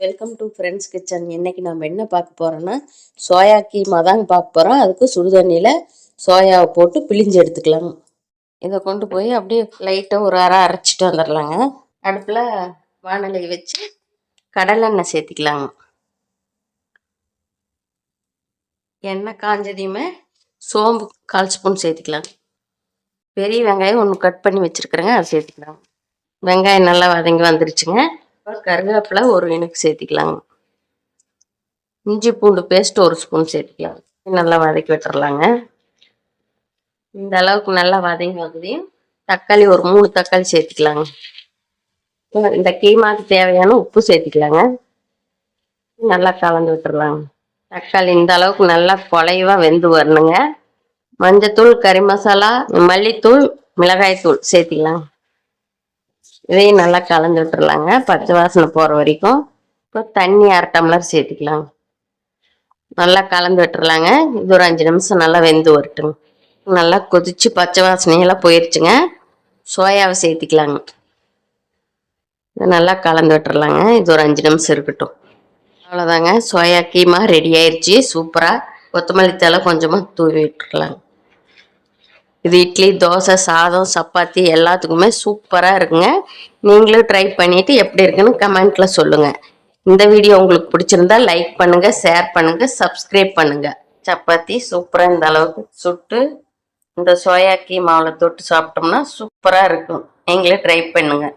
Welcome to friends kitchen இன்னைக்கு நம்ம என்ன பார்க்க போறோம்னா சோயா கீமா தாங்க பார்க்க போகிறோம் அதுக்கு சுடுதண்ணியில் சோயாவை போட்டு பிழிஞ்சு எடுத்துக்கலாம். இதை கொண்டு போய் அப்படியே லைட்டாக ஒரு அரை அரைச்சிட்டு வந்துடலாங்க அடுப்பில் வானலை வச்சு கடலெண்ணெய் சேர்த்திக்கலாங்க. எண்ணெய் காஞ்சதையுமே சோம்பு கால் ஸ்பூன் சேர்த்திக்கலாம். பெரிய வெங்காயம் ஒன்று கட் பண்ணி வச்சுருக்குறேங்க அதை சேர்த்துக்கலாம். வெங்காயம் நல்லா வதங்கி வந்துருச்சுங்க. அப்புறம் கருவேப்பிலை ஒரு இனுக்கு சேர்த்திக்கலாங்க இஞ்சி பூண்டு பேஸ்ட் ஒரு ஸ்பூன் சேர்த்திக்கலாம். நல்லா வதக்கி விட்டுறலாங்க. இந்த அளவுக்கு நல்லா வதங்கி வந்ததையும் தக்காளி ஒரு மூணு தக்காளி சேர்த்திக்கலாங்க. இந்த கீமாக்கு தேவையான உப்பு சேர்த்திக்கலாங்க. நல்லா கலந்து விட்டுறலாங்க. தக்காளி இந்த அளவுக்கு நல்லா குலைவா வெந்து வரணுங்க. மஞ்சத்தூள் கறி மசாலா மல்லித்தூள் மிளகாய்த்தூள் சேர்த்திக்கலாம் இதையும் நல்லா கலந்து விட்டுறலாங்க. பச்சை வாசனை போகிற வரைக்கும். இப்போ தண்ணி அரை டம்ளர் சேர்த்திக்கலாங்க நல்லா கலந்து விட்டுறலாங்க. இது ஒரு அஞ்சு நிமிஷம் நல்லா வெந்து வரட்டுங்க. நல்லா கொதிச்சு பச்சை வாசனையெல்லாம் போயிடுச்சுங்க சோயாவை சேர்த்திக்கலாங்க. நல்லா கலந்து விட்டுறலாங்க. இது ஒரு அஞ்சு நிமிஷம் இருக்கட்டும். அவ்வளோதாங்க சோயா கீமா ரெடி ஆயிடுச்சு சூப்பராக கொத்தமல்லி தழை கொஞ்சமாக தூவி விட்டுறலாங்க. இது இட்லி தோசை சாதம் சப்பாத்தி எல்லாத்துக்குமே சூப்பராக இருக்குங்க. நீங்களும் ட்ரை பண்ணிவிட்டு எப்படி இருக்குன்னு கமெண்ட்டில் சொல்லுங்கள் இந்த வீடியோ உங்களுக்கு பிடிச்சிருந்தா லைக் பண்ணுங்கள் ஷேர் பண்ணுங்கள் சப்ஸ்கிரைப் பண்ணுங்கள் சப்பாத்தி சூப்பராக இந்த அளவுக்கு சுட்டு இந்த சோயா கீமாவில் தொட்டு சாப்பிட்டோம்னா சூப்பராக இருக்கும். நீங்களே ட்ரை பண்ணுங்கள்